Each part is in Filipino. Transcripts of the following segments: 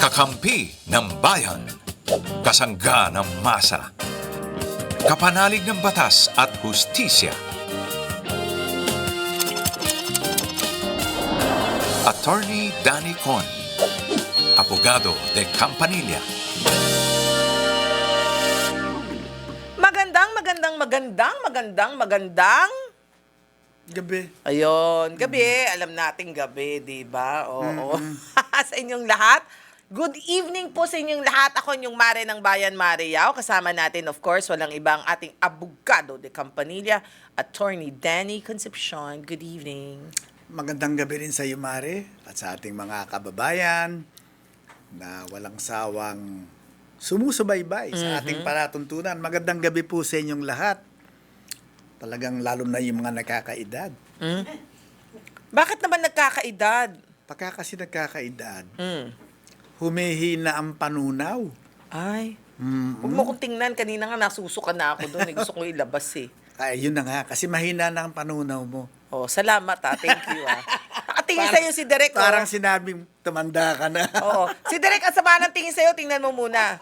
Kakampi ng bayan. Kasangga ng masa. Kapanalig ng batas at hustisya. Attorney Danny Con. Abogado de Campanilla. Magandang, magandang, magandang, magandang, magandang. Gabi. Ayun, gabi. Alam natin gabi, di ba? Oo. sa inyong lahat. Good evening po sa inyong lahat. Ako yung Mare ng Bayan, Mare Yao. Kasama natin, of course, walang ibang ating abogado de Campanilla, Attorney Danny Concepcion. Good evening. Magandang gabi rin sa iyo, Mare, at sa ating mga kababayan na walang sawang sumusubaybay sa ating palatuntunan. Magandang gabi po sa inyong lahat. Talagang lalo na yung mga nakakaedad. Bakit naman nagkakaedad? Pagka kasi nakakaedad, Hmm. Humihina ang panunaw. Ay. Mm. Huwag mo kong tingnan. Kanina nga nasusuka na ako doon. Eh. Gusto ko ilabas eh. Ay, yun na nga. Kasi mahina na ang panunaw mo. Oh, salamat ah. Thank you ah. Nakatingin Parang- sa'yo si Derek. oh. Parang sinabing tumanda ka na. Oo. Si Derek, ang sama ng tingin sa'yo, tingnan mo muna.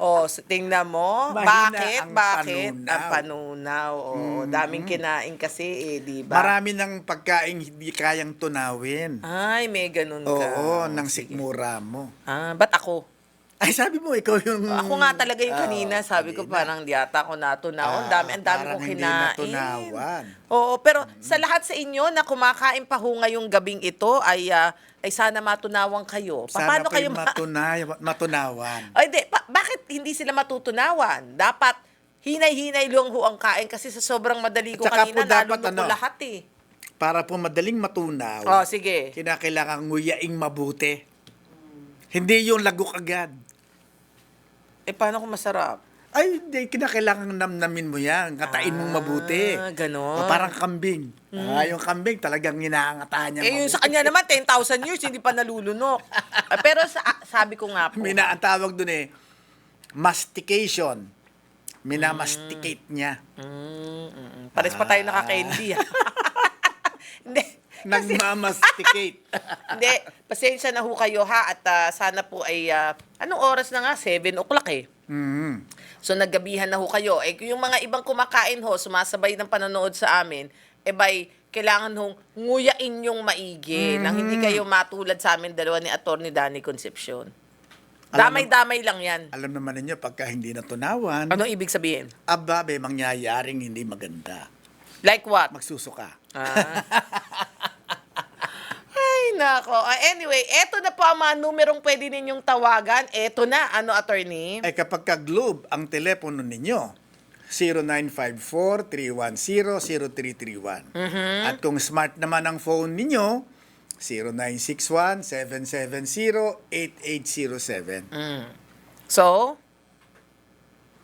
Oh, tingnan mo. Mahina bakit? ang bakit? panunaw. Ang panunaw. Oo, daming kinain kasi eh, di ba? Marami ng pagkain hindi kayang tunawin. Ay, may ganun ka. Oo, ng sikmura mo. Ah, ba't ako? Ay, sabi mo, ikaw yung... Ako nga talaga yung Oo, kanina, sabi ko kanina. parang di ata ako natunaw. Ang Ah, dami, ang dami parang kong hindi kinain. natunawan. Oo, pero sa lahat sa inyo na kumakain pa ho ngayong gabing ito ay ah, ay sana matunawan kayo. Pa- Sana Paano kayo ma- matunay, matunawan. Ay, di, pa- bakit hindi sila matutunawan? Dapat hinay-hinay lang ho ang kain kasi sa sobrang madali ko kanina, po dapat ano, lahat eh. Para po madaling matunaw, Oh, sige. kinakailangan nguyaing mabuti. Hindi yung lagok agad. Eh, paano kung masarap? Ay, hindi. Kinakailangan namnamin mo yan. Ngatain mong mabuti. Ah, ganon. O, parang kambing. Ah, yung kambing talagang inaangatan niya. Eh, yung sa kanya naman, 10,000 years, hindi pa nalulunok. Ah, pero sa, sabi ko nga po, Mina, ang tawag dun eh, mastication. Minamasticate niya. mm, mm, mm. pares pa tayo nakaka-candy. ah. hindi. Nagmamasticate. Hindi, pasensya na ho kayo ha at ah, sana po ay, ah, anong oras na nga? 7 o'clock eh. mm So naggabihan na ho kayo. Eh yung mga ibang kumakain ho, sumasabay ng panonood sa amin, eh bay, kailangan hong nguyain yung maigi nang hindi kayo matulad sa amin dalawa ni Atty. Danny Concepcion. Damay-damay lang yan. Alam naman ninyo, pagka hindi natunawan, Anong ibig sabihin? aba, may mangyayaring hindi maganda. Like what? Magsusuka. Ah. Ay, nako. Ah, anyway, eto na po ang mga numerong pwede ninyong tawagan. Eto na. Ano, attorney? Ay kapag ka Globe ang telepono ninyo, 0954-310-0331. At kung smart naman ang phone ninyo, 0961-770-8807. Mm. So,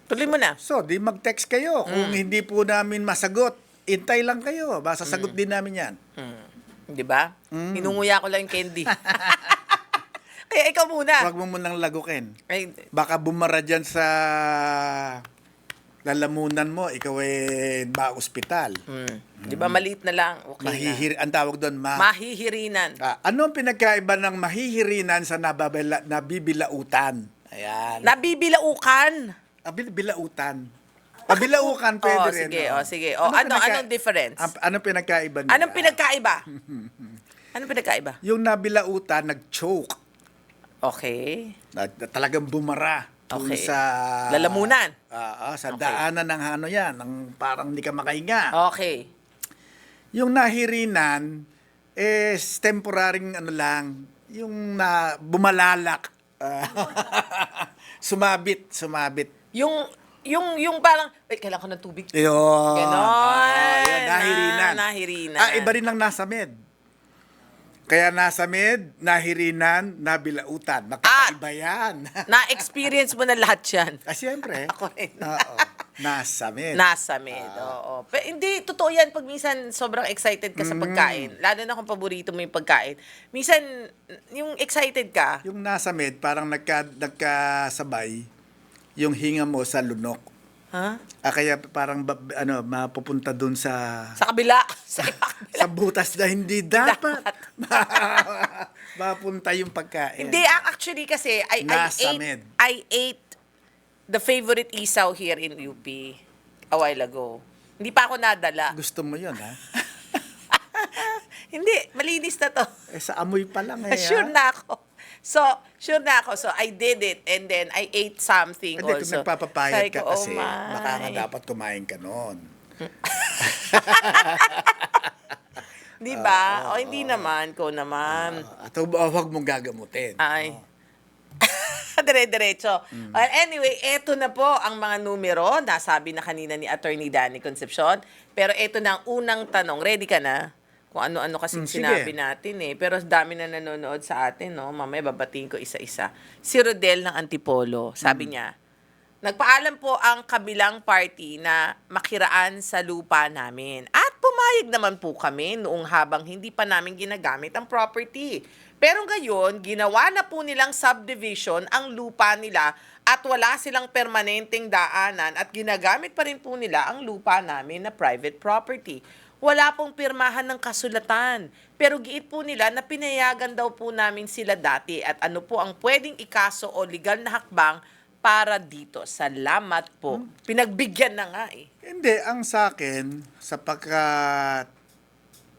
tuloy mo na. So, di mag-text kayo. Kung hindi po namin masagot, intay lang kayo. Basta sagot din namin yan. Mm. Di ba? Hinunguya ko lang yung candy. Kaya ikaw muna. Huwag mo munang lagukin. Ay, Baka bumara dyan sa lalamunan mo, ikaw ay ba-ospital. mm. Di ba maliit na lang? Okay na. Mahihir, ang tawag doon, ma- Mahihirinan. Ah, ano ang pinagkaiba ng mahihirinan sa nababala, nabibilautan? Ayan. Nabibilaukan. Ah, bil- bilautan. Ah, bilaukan pwede Oh, rin. sige, oh. oh, sige. Oh, ano- pinagka- anong difference? Ang- anong pinagkaiba nila? Anong pinagkaiba? Anong pinagkaiba? Yung nabilautan, nag-choke. Okay. Na, na talagang bumara. Okay. sa... Lalamunan. Ah, sa Okay. daanan ng ano yan, ng parang hindi ka makahinga. Okay. Yung nahirinan, is temporaring ano lang, yung na bumalalak. Ah, sumabit, sumabit. Yung, yung, yung parang, wait, kailangan ko ng tubig. Yun. Ganon. Ah, yun, nahirinan. Ah, nahirinan. Ah, iba rin lang nasa med. Kaya nasa med, nahirinan, nabilautan. Magkakaiba yan. Na-experience mo na lahat yan. ah, siyempre. Ako rin. Oo. Nasa med. Nasa med, Ah. oo. Pero hindi, totoo yan pag minsan sobrang excited ka Mm. sa pagkain. Lalo na kung paborito mo yung pagkain. Minsan, yung excited ka, Yung nasa med, parang nagka, nagkasabay yung hinga mo sa lunok. Ha? Ah, kaya parang ba- ano, mapupunta dun sa Sa kabila. Sa kabila. sa butas na hindi dapat. Mapunta yung pagkain. Hindi, ah, actually kasi I, I Nasa ate med. I ate the favorite isaw here in UP a while ago. Hindi pa ako nadala. Gusto mo yun, ha? Hindi, malinis na to. Eh, sa amoy pa lang eh. sure ha? na ako. So, sure na ako. So, I did it and then I ate something Hindi, kung also. nagpapapayat Sabi ka ko, kasi, oh my. baka nga dapat kumain ka noon. Di ba? o, hindi naman. Ko naman. At uh, huwag mong gagamutin. Ay. Dire-diretso. Well, anyway, eto na po ang mga numero. Nasabi na kanina ni Attorney Danny Concepcion. Pero eto na ang unang tanong. Ready ka na? Kung ano-ano kasi Mm, sige. sinabi natin eh. Pero dami na nanonood sa atin, no? Mamaya babatiin ko isa-isa. Si Rodel ng Antipolo, sabi niya, Nagpaalam po ang kabilang party na makiraan sa lupa namin. At pumayag naman po kami noong habang hindi pa namin ginagamit ang property. Pero ngayon, ginawa na po nilang subdivision ang lupa nila at wala silang permanenteng daanan at ginagamit pa rin po nila ang lupa namin na private property. Wala pong pirmahan ng kasulatan. Pero giit po nila na pinayagan daw po namin sila dati at ano po ang pwedeng ikaso o legal na hakbang para dito. Salamat po. Pinagbigyan na nga eh. Hindi, ang sa akin, sapagkat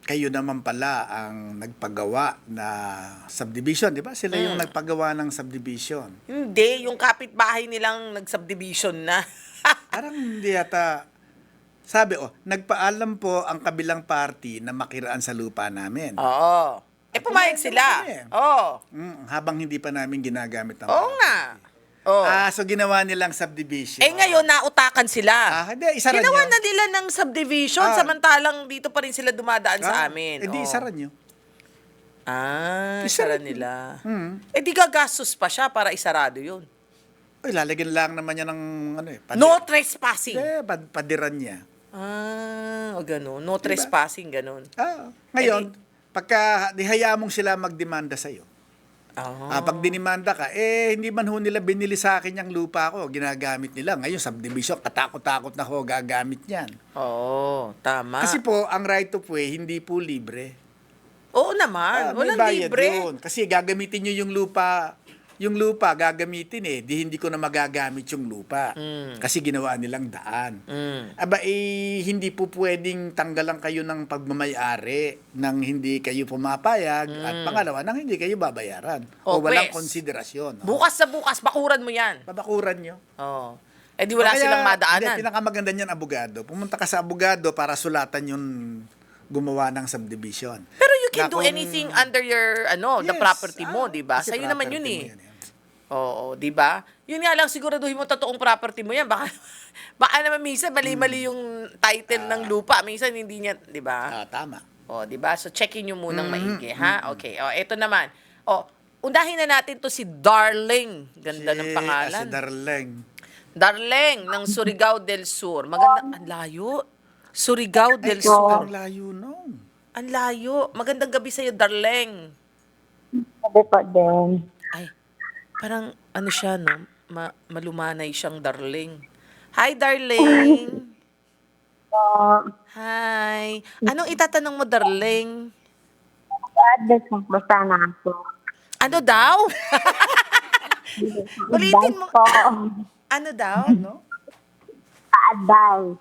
kayo naman pala ang nagpagawa na subdivision, di ba? Sila yung Mm. nagpagawa ng subdivision. Hindi, yung kapitbahay nilang nag-subdivision na. Parang hindi yata, sabi, oh, nagpaalam po ang kabilang party na makiraan sa lupa namin. Oo. Eh, pumayag sila. kami. Oo. Mm, habang hindi pa namin ginagamit ang Oo nga. Oo. Ah, so ginawa nilang subdivision. eh ngayon, nautakan sila. Ah, hindi, isaran Ginawa nyo. na nila ng subdivision, Ah. samantalang dito pa rin sila dumadaan sa Ah, amin. Eh di, Oo. isaran nyo. Ah, Isaran isara nila. Hmm. Eh di gagastos pa siya para isarado yun. Uy, lalagyan lang naman niya ng ano eh. padi- No trespassing. Hindi, pad- padiran niya. Ah, o ganun. No trespassing, ganun. Ah, ngayon, pagka dihaya mong sila magdemanda sa'yo, Ah. ah, pag dinimanda ka, eh, hindi man ho nila binili sa akin yung lupa ko, ginagamit nila. Ngayon, subdivision, katakot-takot na ho gagamit yan. Oo, tama. Kasi po, ang right of way, hindi po libre. Oo naman, Ah, walang libre. yun. Kasi gagamitin nyo yung lupa, yung lupa gagamitin eh, di hindi ko na magagamit yung lupa. Mm. Kasi ginawa nilang daan. Mm. Aba, eh, hindi po pwedeng tanggalan kayo ng pagmamayari nang hindi kayo pumapayag at pangalawa, nang hindi kayo babayaran. O, o walang pwes. konsiderasyon. no? Bukas sa bukas, bakuran mo yan. Babakuran nyo. Oo. Eh di wala kaya, silang Hindi, madaanan. pinakamaganda niyan, abogado. Pumunta ka sa abogado para sulatan yung gumawa ng subdivision. Pero you can Na do kung- anything under your, ano, the Yes, property mo, ah, di ba? Sa'yo naman yun property eh. mo yan, yan. Oo, di ba? Yun nga lang, siguraduhin mo totoong property mo yan. Baka, baka naman minsan mali-mali yung title ng lupa. Minsan hindi niya, di ba? Ah, tama. O, di ba? So, checkin nyo munang Mm-hmm. maigi, ha? Okay. O, eto naman. O, undahin na natin to si Darling. Ganda ng Si- pangalan. Si Darleng. Darling ng Surigao del Sur. Maganda, ang layo. Surigao del Ay, Sur. ang layo nung. Ang layo. Magandang gabi sa'yo, Darling. Sabi po din. Parang ano siya, no? Ma- malumanay siyang Darling. Hi, Darling. So, Hi. Anong itatanong mo, Darling? advice mo po sana ako. Ano daw? Ulitin mo. Po. Ano daw? Pa-advice.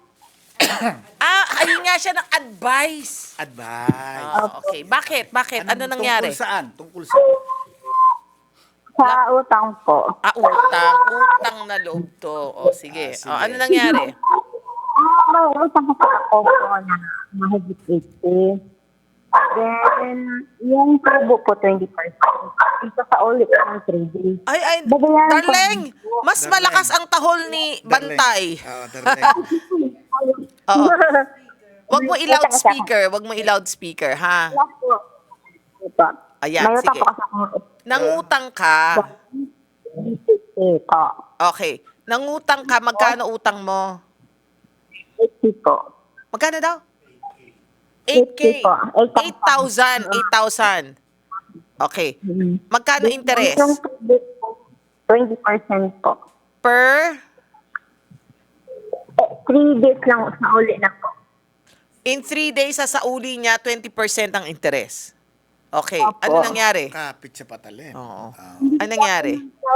Ah, ayun nga siya ng advice. Advice. Ah, okay. Bakit? Bakit? Ano Anong nangyari? Tungkol saan? Tungkol saan? Sa utang po. Ah, utang. Utang na loob to. O, sige. Ah, sige. O, ano nangyari? Ah, may utang po ako po na mahigit 80. Then, yung tubo po 20%. Ito sa ulit ng trading. Ay, ay, Babayaran ko. Darling, mas Darling. malakas ang tahol ni Bantay. Oo, Darleng. Oo. Wag mo i-loud speaker, wag mo i-loud speaker, ha? Last po. Ito. Ayan, may utang sige. po kasi akong Nangutang ka. Ito. Okay. Nangutang ka, magkano utang mo? 80 po. Magkano daw? 8K. 8K po. 8,000. 8,000. Okay. Magkano interest? Yung tubig po, 20% po. Per? Eh, three days lang sa uli na po. In three days, sa sauli niya, 20% ang interest. Okay. Opo. Ano nangyari? Kapit sa patalim. Oo. Ah. Ano nangyari? Sa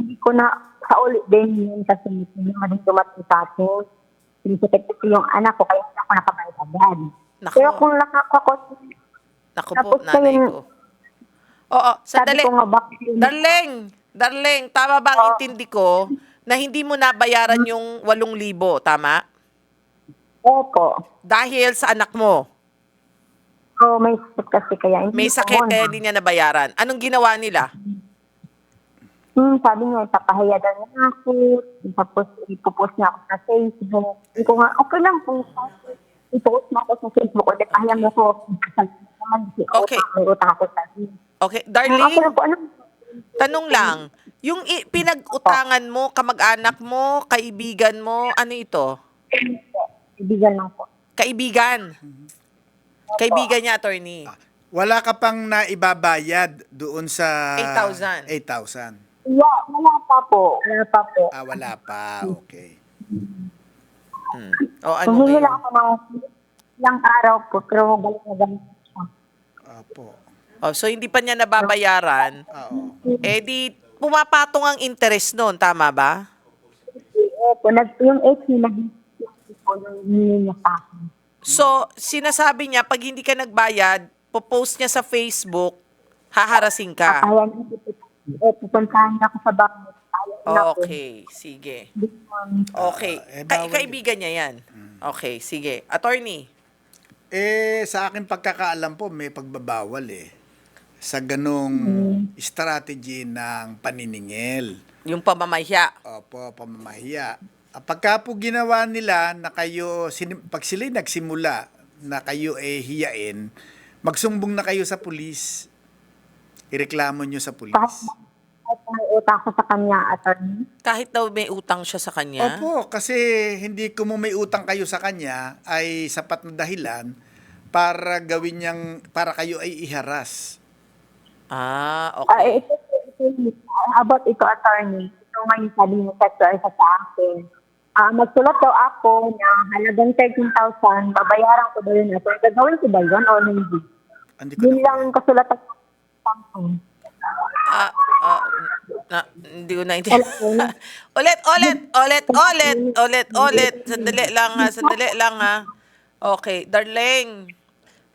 hindi ko na sa uli din yun kasi hindi mo din dumating sa akin. Sinisipit kasi yung anak ko kaya hindi ako nakabayad agad. Naku. Pero kung nakakakot, Naku po, Tapos nanay ngayon, ko. Oo, sabi sandali. ko nga bakit yun. Darling, darling, tama ba ang intindi ko na hindi mo nabayaran yung 8,000, tama? Opo. Dahil sa anak mo. So, may sakit kasi kaya. hindi May ko sakit muna. kaya hindi niya nabayaran. Anong ginawa nila? Hmm, sabi niya, ipapahiya daw niya ako. Tapos, ipopost niya ako sa Facebook. Hindi ko nga, okay lang kung ipopost mo ako sa Facebook o pahiya mo ko. Naman, kasi Okay. utang- May utang ako sa akin. Okay, Okay darling, lang po, ano? tanong lang. Yung i- pinag-utangan mo, kamag-anak mo, kaibigan mo, ano ito? Ibigan lang po. Kaibigan. Kaibigan niya, attorney. Wala ka pang naibabayad doon sa... 8,000. 8,000. Yeah, wala pa po. Wala pa po. Ah, wala pa. Okay. Hmm. O ano Humingi ngayon? lang ako ng ilang araw po, pero galing na galing siya. Opo. Oh, so hindi pa niya nababayaran. Oo. Eh di, pumapatong ang interest noon, tama ba? Opo, nag, yung 18 naging po yung hiningi niya sa akin. So, sinasabi niya, pag hindi ka nagbayad, popost niya sa Facebook, haharasin ka. Kaya niya po, eh, pupuntahan niya ako sa. Ayaw niya po. Okay, sige. Okay. Ah, eh, Ka- bawal kaibigan niya yan. Okay, sige. Attorney. Eh, sa akin pagkakaalam po, may pagbabawal eh. Sa ganong strategy ng paniningil. Yung pamamahiya. Opo, pamamahiya. Ah, Pagka po ginawa nila na kayo, pag sila nagsimula na kayo eh hiyain, magsumbong na kayo sa pulis. Ireklamo nyo sa pulis. kahit may utang ko sa kanya, attorney. Kahit daw may utang siya sa kanya. Opo, kasi hindi ko mo may utang kayo sa kanya ay sapat na dahilan para gawin niyang, para kayo ay iharas. Ah, Ah, okay. ito, ito, ito, about ito, attorney. Ito ngayon sabi ni Sector sa sa akin. Ah, magsulat daw ako na halagang 13,000, babayaran ko daw yun. Pero gagawin ko ba yun o hindi? Hindi ko Yun na- lang ang kasulatan ko. Ah, ah, na, hindi ko naintindihan. Ulit, ulit, ulit, ulit, ulit, ulit. Sandali lang ha, sandali lang ha. Okay, darling.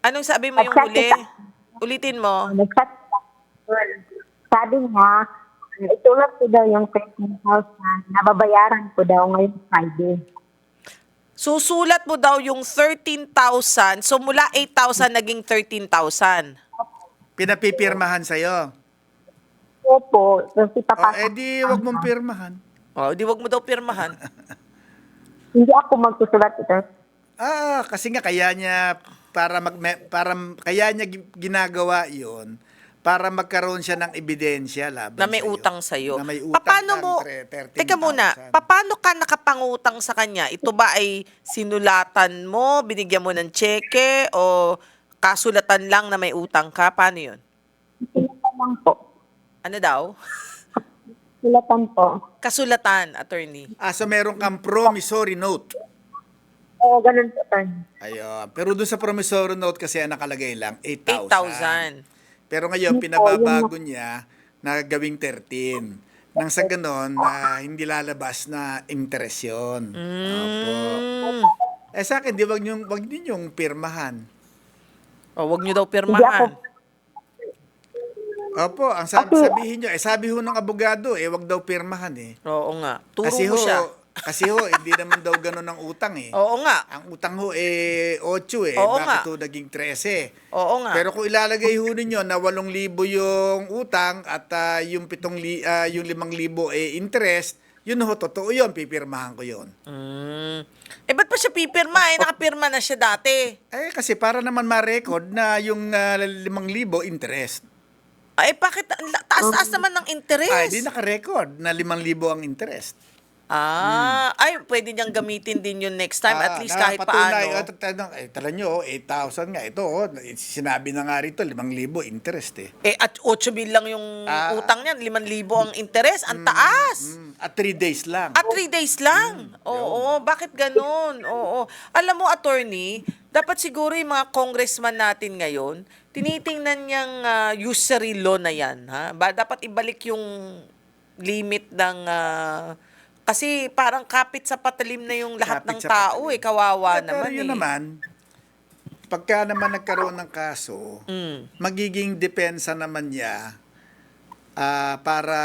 Anong sabi mo yung huli? Ulitin mo. Nag-chat siya. Sabi niya, itulat ko daw yung 13,000 na babayaran ko daw ngayong Friday. Susulat mo daw yung 13,000. So mula 8,000 naging 13,000. Pinapipirmahan sa'yo. Opo, kasi O, papasok. eh di, wag mong pirmahan. Oh, di wag mo daw pirmahan. Hindi ako magsusulat ito. Ah, kasi nga kaya niya para mag para kaya niya gi- ginagawa 'yon para magkaroon siya ng ebidensya laban na may sa'yo. utang. Na may utang Paano kang mo, tre- 13,000. teka muna, paano ka nakapangutang sa kanya? Ito ba ay sinulatan mo, binigyan mo ng cheque, o kasulatan lang na may utang ka? Paano yun? Sulatan lang po. Ano daw? Sulatan po. Kasulatan, attorney. Ah, so meron kang promissory note. Oo, ganun po, attorney. Ayun. Pero doon sa promissory note kasi ang nakalagay lang 8,000. 8,000. Pero ngayon, pinababago niya na gawing 13. Nang sa ganon, na hindi lalabas na interest yun. Opo. Mm. Eh sa akin, di wag niyong, wag ninyong pirmahan. O, wag nyo daw pirmahan. Opo, ang sabi, sabihin nyo, eh sabi ho ng abogado, eh wag daw pirmahan eh. Oo nga. Turo kasi mo ho, siya. Kasi ho, hindi naman daw ganun ang utang eh. Oo nga. Ang utang ho eh 8 eh, Oo nga. bakit ho naging 13? Oo nga. Pero kung ilalagay ho ninyo na 8,000 yung utang at ah, yung 7 li, ah, yung 5,000 eh interest, yun ho, totoo yun, pipirmahan ko yun. Mm. Eh, ba't pa siya pipirma? Eh, nakapirma na siya dati. Eh kasi para naman ma-record na yung ah, 5,000 interest. Ay, bakit? ang la- Taas-taas naman ng interest. Ay, di naka-record na 5,000 ang interest. Ah, ay, pwede niyang gamitin din yun next time, at Ah, least na kahit patunay, paano. oh, tanong, eh, tala nyo, oh, 8,000 nga. Ito, oh, sinabi na nga rito, 5,000 interest eh. Eh, at 8 mil lang yung Ah. utang niyan, 5,000 ang interest, ang taas. Mm, At three days lang. At three days lang. Oo, bakit ganun? Oo. Alam mo, attorney, dapat siguro yung mga congressman natin ngayon, tinitingnan niyang ah, usury law na yan. Ha? Ba, dapat ibalik yung limit ng... ah, kasi parang kapit sa patalim na yung lahat Kapit ng sa tao patalim. eh. Kawawa Pero naman yun eh. naman, pagka naman nagkaroon ng kaso, Mm. magiging depensa naman niya ah, para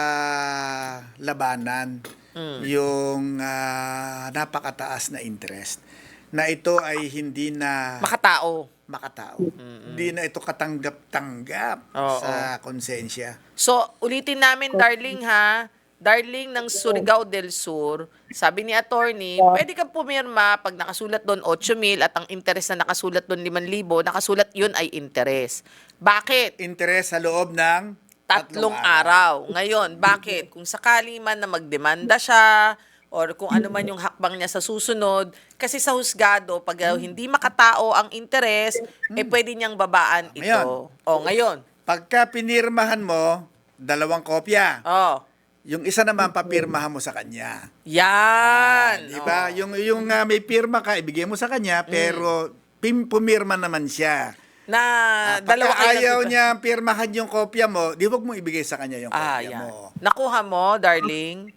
labanan Mm. yung ah, napakataas na interest na ito ay hindi na Makatao. makatao. Hindi na ito katanggap-tanggap Oo. sa konsensya. So, ulitin namin, darling ha. Darling ng Surigao del Sur, sabi ni attorney, pwede kang pumirma pag nakasulat doon 8 mil at ang interest na nakasulat doon 5,000, nakasulat yun ay interest. Bakit? Interest sa loob ng Tatlong araw. Ngayon, bakit? Kung sakali man na magdemanda siya, or kung ano man yung hakbang niya sa susunod, kasi sa husgado, pag uh, hindi makatao ang interest, eh pwede niyang babaan ito. Ngayon. O, ngayon. Pagka pinirmahan mo, dalawang kopya. Oh, Yung isa naman papirmahan mo sa kanya. yan. Di ba? Oh. Yung yung ah, may pirma ka, ibigay mo sa kanya, pero pim, pumirma naman siya. na Ah, dalawa kayo ayaw niya pirmahan yung kopya mo, di wag mo ibigay sa kanya yung Ah, kopya yan. mo. Nakuha mo, darling?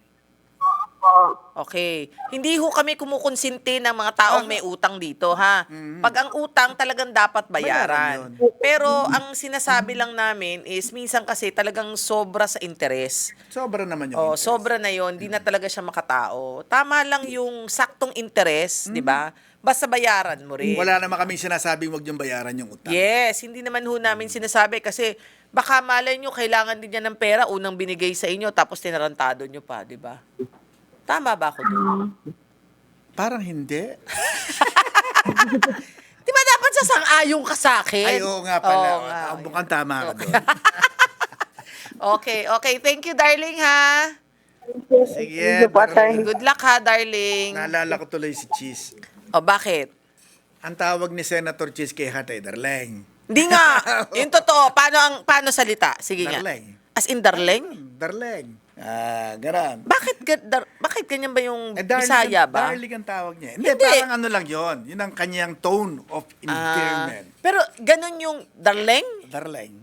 Okay. Hindi ho kami kumukonsinti ng mga taong may utang dito, ha? Pag ang utang talagang dapat bayaran. Pero ang sinasabi lang namin is minsan kasi talagang sobra sa interes. Sobra naman yung Oh, interest. sobra na 'yon, di na talaga siya makatao. Tama lang yung saktong interes, 'di ba? Basta bayaran mo rin. Wala naman kaming sinasabing wag yung bayaran yung utang. Yes, hindi naman ho namin sinasabi kasi baka malay nyo, kailangan din niya ng pera, unang binigay sa inyo, tapos tinarantado nyo pa, di ba? Tama ba ako doon? Parang hindi. Di ba dapat sasang-ayong ka sa akin? Ay, oo nga pala. Oo nga. Ah, Mukhang tama ka doon. Okay, okay. Thank you, darling, ha? Sige. Good luck, ha, darling. Naalala ko tuloy si Cheese. O, bakit? Ang tawag ni Senator Cheese kay Hatay, Darleng. Hindi nga. Yung totoo. Paano, ang, paano salita? Sige nga. Darleng. As in, darling? Darleng. Ah, garan. Bakit, ga- dar, bakit ganyan ba yung Eh, darling, Bisaya ba? Darling ang tawag niya. Hindi, Hindi. parang ano lang yon. Yun ang kanyang tone of Ah, endearment. pero ganun yung darling? Darling.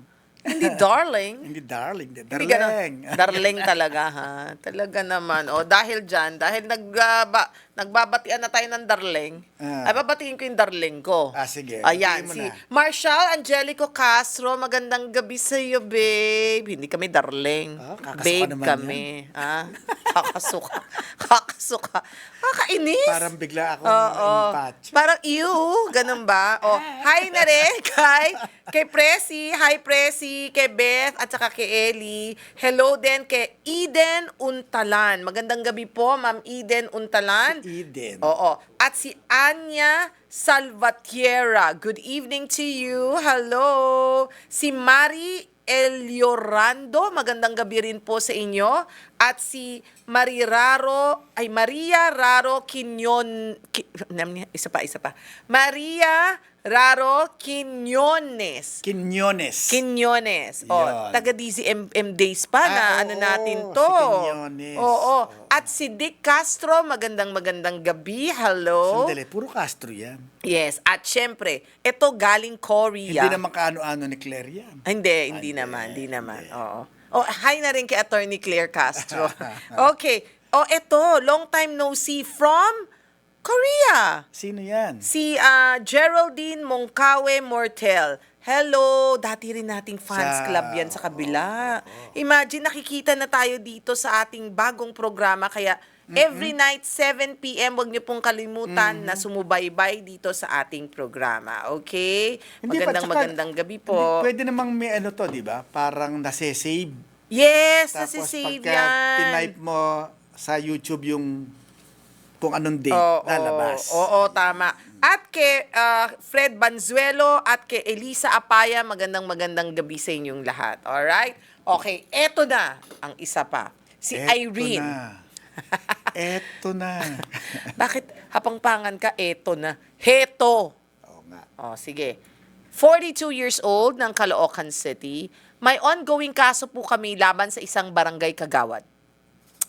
Hindi darling. Hindi darling, hindi. Hindi Darling. ganun. Darling talaga, ha? Talaga naman. O, dahil dyan, dahil nagbaba, nagbabatian na tayo ng darling, Ah. ay babatiin ko yung darling ko. Ah, sige. Ayan, Batiin mo si na. Marshall Angelico Castro, magandang gabi sa iyo, babe. Hindi kami darling. Ah, kakasuka babe naman kami. Ah, kakasuka. kakasuka. Kakainis. Parang bigla akong Oo. impatch. Parang, ew, ganun ba? O, hi na rin kay, kay Presi, hi Presi, kay Beth, at saka kay Ellie. Hello din kay Eden Untalan. Magandang gabi po, Ma'am Eden Untalan. Eden. Oo. At si Anya Salvatierra. Good evening to you. Hello. Si Mari Eliorando. Magandang gabi rin po sa inyo. At si Maria Raro, ay Maria Raro Quinyon, Ki, isa pa, isa pa. Maria Raro Quinones. Quinones. Quinones. O, Yan. taga DZMM Days pa na Ah, ano oo, natin si to. Quinones. Oo. Oo. At si Dick Castro, magandang magandang gabi. Hello. Sandali, puro Castro yan. Yes. At syempre, ito galing Korea. Hindi naman kaano-ano ni Claire yan. Hindi, hindi Hindi, naman, hindi naman. Oo. Oh, hi na rin kay Attorney Claire Castro. okay. Oh, eto, long time no see from Korea. Sino yan? Si ah, Geraldine Mongkawe Mortel. Hello, dati rin nating fans Sa- club yan sa kabila. Imagine, nakikita na tayo dito sa ating bagong programa. Kaya every night, 7 p.m., wag niyo pong kalimutan na sumubaybay dito sa ating programa. Okay? Hindi pa, magandang tsaka- magandang gabi po. Hindi, pwede namang may ano to, di ba? Parang nase-save. Yes, Tapos nasisave pagka yan. tinype mo sa YouTube yung kung anong date Oo, lalabas. Oo, oo, tama. At kay ah, Fred Banzuelo at kay Elisa Apaya, magandang magandang gabi sa inyong lahat. Alright? Okay, eto na ang isa pa. Si Eto Irene. Na. Eto na. Bakit hapangpangan ka? Eto na. Heto. Oo nga. O, sige. 42 years old ng Caloocan City. May ongoing kaso po kami laban sa isang barangay kagawad.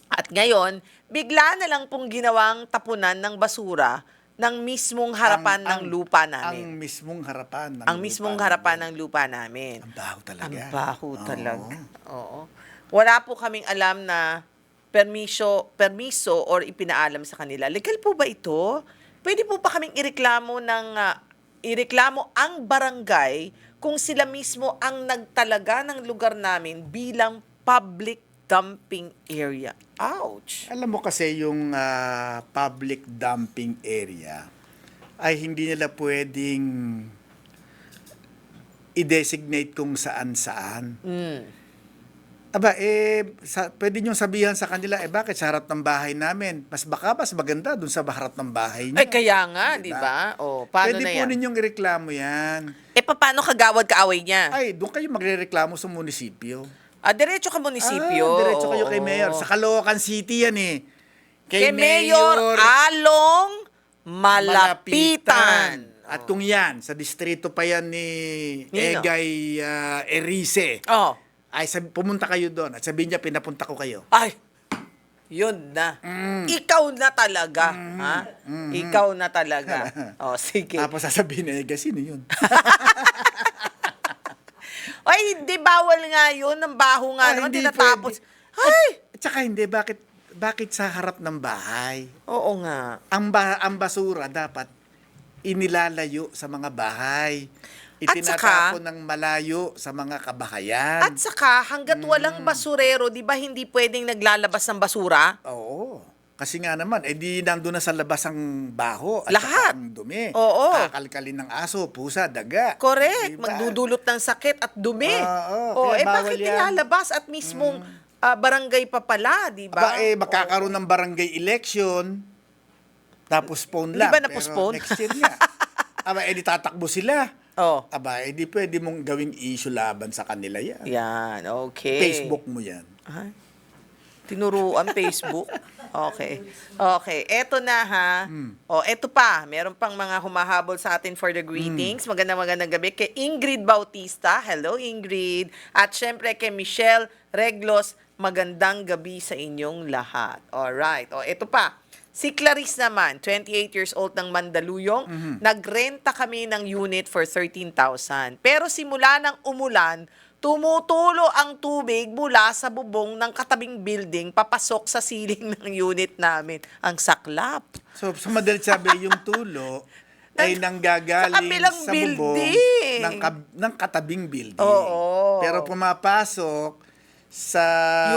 At ngayon, bigla na lang pong ginawang tapunan ng basura ng mismong harapan Ang- ng ang- lupa Ang namin. mismong harapan. Ng Ang, lupa mismong namin. harapan ng lupa namin. Ang baho talaga. Ang baho Oo. talaga. Oo. Wala po kaming alam na permiso, permiso or ipinaalam sa kanila. Legal po ba ito? Pwede po ba kaming ireklamo ng ah, ireklamo ang barangay kung sila mismo ang nagtalaga ng lugar namin bilang public dumping area. Ouch. Alam mo kasi yung ah, public dumping area ay hindi nila pwedeng i-designate kung saan-saan. Mm. Aba, eh, sa, pwede nyo sabihan sa kanila, eh bakit sa harap ng bahay namin? Mas baka mas maganda dun sa harap ng bahay nyo. Ay, kaya nga, di ba? O, paano pwede na po yan? ninyong ireklamo yan. Eh, paano kagawad kaaway niya? Ay, doon kayo magre-reklamo sa munisipyo. Ah, diretso ka munisipyo. Ah, diretso kayo kay Oo. Mayor. Sa Caloocan City yan eh. Kay, Mayor, Along Malapitan. At kung yan, sa distrito pa yan ni Nino? Egay ah, Erice, Oh. Ay sabi, pumunta kayo doon at sabihin niya, pinapunta ko kayo. Ay, yun na. Mm. Ikaw na talaga. Ha? Ikaw na talaga. oh, sige. Tapos sasabihin ni Egay, sino yun? Ay, hindi bawal nga yun. Ang baho nga Ah, naman. hindi Tinatapos. Ay! At saka hindi, bakit, bakit sa harap ng bahay? Oo nga. Ang, ba, ang basura dapat inilalayo sa mga bahay. At saka- Itinatapon ng malayo sa mga kabahayan. At saka, hanggat Mm. walang basurero, di ba hindi pwedeng naglalabas ng basura? Oo. Kasi nga naman, eh di nandun na sa labas ang baho at Lahat. ang dumi. Oo. Kakalkalin ng aso, pusa, daga. Correct. Diba? Magdudulot ng sakit at dumi. Oo, oh, kaya eh bawal bakit yan. Mm. nilalabas at mismong ah, barangay pa pala, di ba? Aba, eh, magkakaroon ng barangay election, tapos postpone Di lang. ba Pero na-postpone? next year nga. Aba, eh, di tatakbo sila. Oh. Aba, eh, di pwede mong gawing issue laban sa kanila yan. Yan, okay. Facebook mo yan. Ay, tinuruan Facebook. Okay. Okay, eto na ha. O, eto pa. Meron pang mga humahabol sa atin for the greetings. Magandang magandang gabi kay Ingrid Bautista. Hello, Ingrid. At syempre kay Michelle Reglos. Magandang gabi sa inyong lahat. Alright. O, eto pa. Si Clarice naman, 28 years old ng Mandaluyong, nagrenta kami ng unit for 13,000. Pero simula ng umulan, tumutulo ang tubig mula sa bubong ng katabing building papasok sa ceiling ng unit namin. Ang saklap. So, sa madalit sabi, yung tulo ay nanggagaling Sa sa bubong building. ng, kab- ng katabing building. Oo. Pero pumapasok sa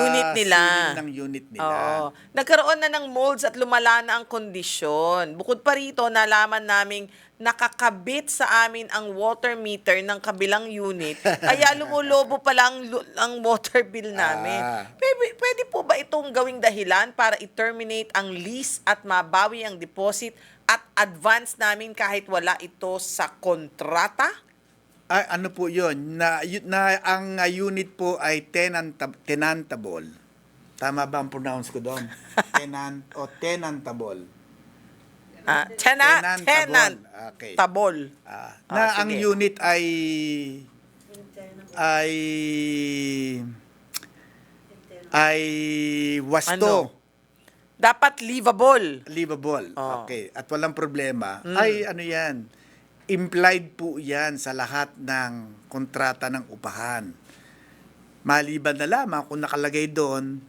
Unit nila. ceiling ng unit nila. Oo. Nagkaroon na ng molds at lumala na ang kondisyon. Bukod pa rito, nalaman naming nakakabit sa amin ang water meter ng kabilang unit. Kaya lumulobo pala ang, lu- ang water bill namin. Ah. Pwede, pwede po ba itong gawing dahilan para i-terminate ang lease at mabawi ang deposit at advance namin kahit wala ito sa kontrata? Ay, ano po yun? Na, na ang uh, unit po ay tenant, tenantable. Tama ba ang pronounce ko doon? Tenant o tenantable. Ah, tena, Tenantable. tenant. Okay. Tabol. Ah, Ah, na ang sige. unit ay ay ay wasto. Ano? Dapat livable. livable. Oh. Okay. At walang problema. Ay ano 'yan? Implied po 'yan sa lahat ng kontrata ng upahan. Maliban na lamang kung nakalagay doon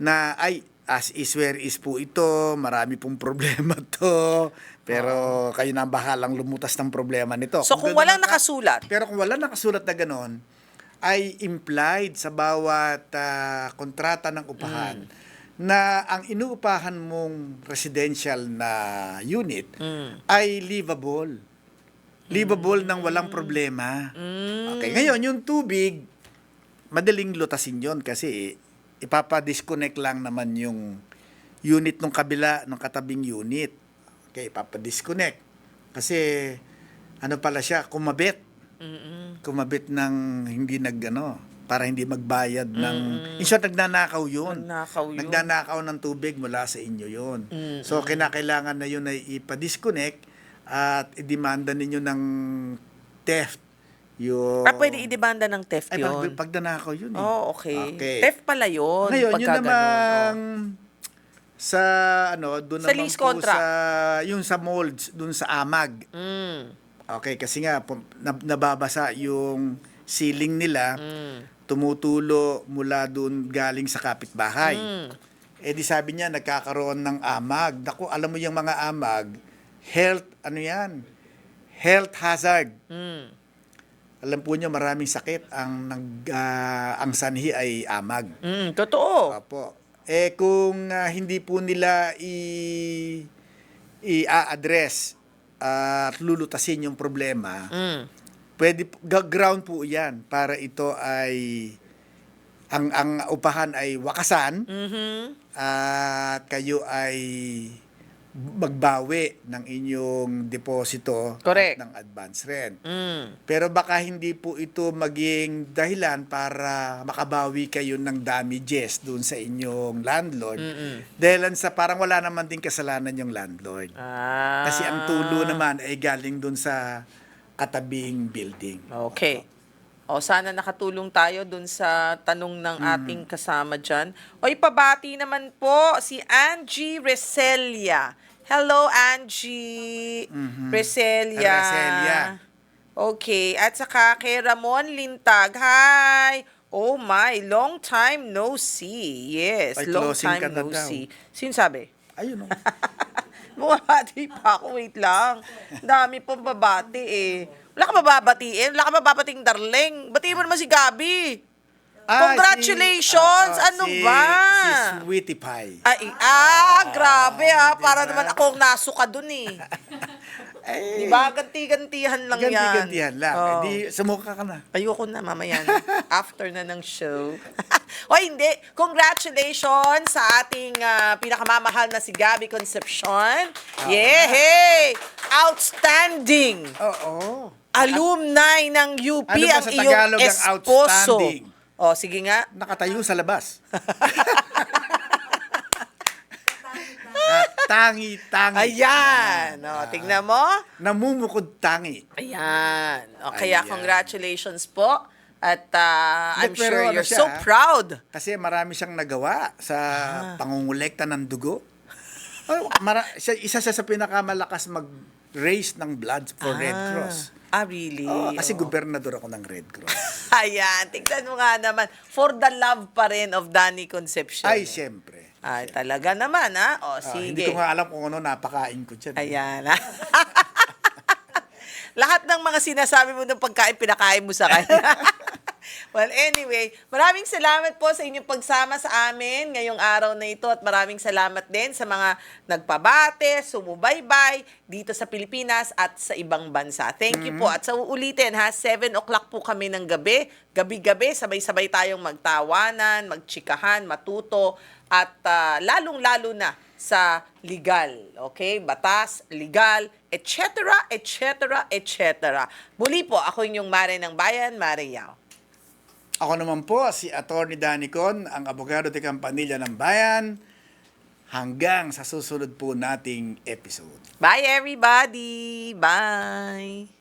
na ay as is where is po ito, marami pong problema to. Pero kayo na ang bahalang lumutas ng problema nito. So kung ganun walang ka- nakasulat, pero kung wala nakasulat na ganon, ay implied sa bawat ah, kontrata ng upahan na ang inuupahan mong residential na unit ay livable. Livable nang walang problema. Okay, ngayon yung tubig, madaling lutasin yon kasi ipapa-disconnect lang naman yung unit ng kabila ng katabing unit. Okay, ipapa-disconnect. Kasi ano pala siya, kumabit kumabit ng hindi nag ano, para hindi magbayad ng in short nagnanakaw yun Nagnakaw yun. nagnanakaw ng tubig mula sa inyo yun so kinakailangan na yun ay ipa-disconnect at idemanda ninyo ng theft yung ah, pwede idebanda ng theft ay yun. pag, pag nanakaw yun eh. Oh, okay. Okay. Theft pala yun. ngayon yun namang Sa ano, doon naman lease po contract. sa yung sa molds, doon sa Amag. Mm. Okay, kasi nga nababasa yung ceiling nila, Mm. tumutulo mula doon galing sa kapitbahay. Mm. Eh di sabi niya nagkakaroon ng amag. Naku, alam mo yung mga amag, health ano 'yan? Health hazard. Mm. Alam po niyo maraming sakit ang nag ah, ang sanhi ay amag. Mm. Totoo. Opo. Eh kung ah, hindi po nila i i-address at lulutasin yung problema, Mm. pwede ground po 'yan para ito ay ang ang upahan ay wakasan Mhm. at kayo ay magbawi ng inyong deposito Correct. ng advance rent. Mm. Pero baka hindi po ito maging dahilan para makabawi kayo ng damages doon sa inyong landlord. Mm-mm. Dahil sa parang wala naman din kasalanan yung landlord. Ah. Kasi ang tulo naman ay galing doon sa katabing building. Okay. O sana nakatulong tayo dun sa tanong ng Mm. ating kasama dyan. O ipabati naman po si Angie Reselia. Hello, Angie. Mm-hmm. Reselia. Okay. At saka kay Ramon Lintag. Hi! Oh my, long time no see. Yes, Ay, long time ka na no daw. see. Sino sabi? Ayun oh. Bumabati pa ako, wait lang. Dami pong babati eh. Wala ka mababatiin? Wala ka mababating darling? Batiin mo naman si Gabi. Ah, Congratulations! si- ah, ano si- ba? Si Sweetie Pie. Ay, ah, grabe ah. Para naman ako nasuka dun eh. Eh, Di ba? Ganti-gantihan lang yan. Ganti-gantihan lang. Oh. Eh, di, sumuka ka na. Ayoko na mamaya na. After na ng show. o hindi, congratulations sa ating ah, pinakamamahal na si Gabby Concepcion. Yay! Outstanding! Oo. Alumni ng UP Ano ba ang sa iyong Tagalog ang esposo. outstanding? O, sige nga. Nakatayo sa labas. At tangi-tangi. Ayan. O, tingnan mo. Namumukod tangi. Ayan. O, kaya Ayan. congratulations po. At ah, I'm Hindi, pero sure ano you're siya, so ah? proud. Kasi marami siyang nagawa sa Ah. pangungulekta ng dugo. Oh, mara, siya, isa siya sa pinakamalakas mag-raise ng blood for Red Cross. Ah, really? Oh, kasi Oo. gobernador ako ng Red Cross. Ayan, tignan mo nga naman. For the love pa rin of Danny Concepcion. Ay, siyempre. Ay, talaga naman, ha? O, Ah, sige. hindi ko nga alam kung ano napakain ko dyan. Ayan, ha? Lahat ng mga sinasabi mo ng pagkain, pinakain mo sa kanya. well, anyway, maraming salamat po sa inyong pagsama sa amin ngayong araw na ito at maraming salamat din sa mga nagpabate, sumubaybay dito sa Pilipinas at sa ibang bansa. Thank you po. At sa uulitin ha, 7 o'clock po kami ng gabi. Gabi-gabi, sabay-sabay tayong magtawanan, magtsikahan, matuto at ah, lalong-lalo na sa legal, okay? Batas, legal, etc., etc., etc. Muli po, ako inyong Mare ng Bayan, Mare Yao. Ako naman po, si Attorney Danicon, ang abogado de Campanilla ng Bayan. Hanggang sa susunod po nating episode. Bye, everybody! Bye!